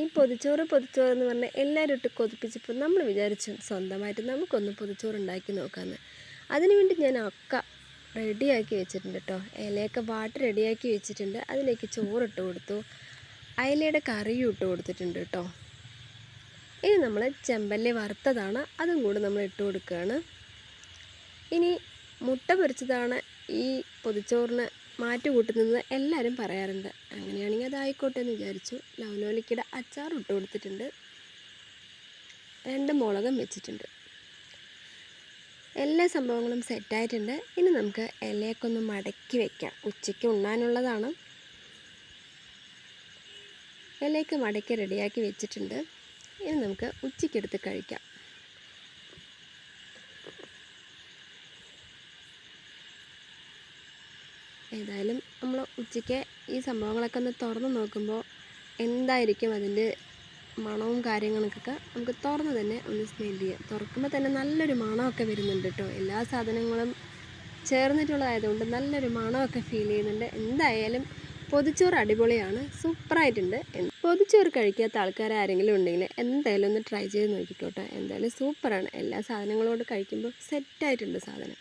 ഈ പൊതിച്ചോറ് പൊതിച്ചോറ് എന്ന് പറഞ്ഞാൽ എല്ലാവരും ഇട്ട് കൊതിപ്പിച്ചപ്പോൾ നമ്മൾ വിചാരിച്ചു സ്വന്തമായിട്ട് നമുക്കൊന്ന് പൊതിച്ചോറ് ഉണ്ടാക്കി നോക്കാമെന്ന് അതിനുവേണ്ടി ഞാൻ അക്ക റെഡിയാക്കി വെച്ചിട്ടുണ്ട് കേട്ടോ ഇലയൊക്കെ വാട്ട് റെഡിയാക്കി വെച്ചിട്ടുണ്ട്. അതിലേക്ക് ചോറിട്ട് കൊടുത്തു. അയിലയുടെ കറിയും ഇട്ട് കൊടുത്തിട്ടുണ്ട് കേട്ടോ ഇനി നമ്മൾ ചെമ്പല്ലി വറുത്തതാണ്. അതും കൂടി നമ്മൾ ഇട്ട് കൊടുക്കുകയാണ് ഇനി മുട്ട പൊരിച്ചതാണ് ഈ പൊതിച്ചോറിന് മാറ്റി കൂട്ടുന്നത് എല്ലാവരും പറയാറുണ്ട്. അങ്ങനെയാണെങ്കിൽ അതായിക്കോട്ടെ എന്ന് വിചാരിച്ചു. ലവനോലിക്കയുടെ അച്ചാർ ഇട്ട് കൊടുത്തിട്ടുണ്ട്. രണ്ട് മുളകും വെച്ചിട്ടുണ്ട്. എല്ലാ സംഭവങ്ങളും സെറ്റായിട്ടുണ്ട് ഇനി നമുക്ക് ഇലയൊക്കെ ഒന്ന് മടക്കി വെക്കാം. ഉച്ചയ്ക്ക് ഉണ്ണാനുള്ളതാണ്. ഇലയൊക്കെ മടക്കി റെഡിയാക്കി വെച്ചിട്ടുണ്ട്. ഇനി നമുക്ക് ഉച്ചയ്ക്കെടുത്ത് കഴിക്കാം. ഏതായാലും നമ്മൾ ഉച്ചയ്ക്ക് ഈ സംഭവങ്ങളൊക്കെ ഒന്ന് തുറന്ന് നോക്കുമ്പോൾ എന്തായിരിക്കും അതിന്റെ മണവും കാര്യങ്ങൾക്കൊക്കെ നമുക്ക് തുറന്ന് തന്നെ ഒന്ന് സ്മെൽ ചെയ്യാം. തുറക്കുമ്പോൾ തന്നെ നല്ലൊരു മണമൊക്കെ വരുന്നുണ്ട് കേട്ടോ. എല്ലാ സാധനങ്ങളും ചേർന്നിട്ടുള്ളതായതുകൊണ്ട് നല്ലൊരു മണമൊക്കെ ഫീൽ ചെയ്യുന്നുണ്ട്. എന്തായാലും പൊതിച്ചോറ് അടിപൊളിയാണ്. സൂപ്പറായിട്ടുണ്ട്. പൊതിച്ചോറ് കഴിക്കാത്ത ആൾക്കാർ ആരെങ്കിലും ഉണ്ടെങ്കിൽ എന്തായാലും ഒന്ന് ട്രൈ ചെയ്ത് നോക്കിക്കോട്ടെ. എന്തായാലും സൂപ്പറാണ്. എല്ലാ സാധനങ്ങളോട് കഴിക്കുമ്പോൾ സെറ്റായിട്ടുണ്ട് സാധനം.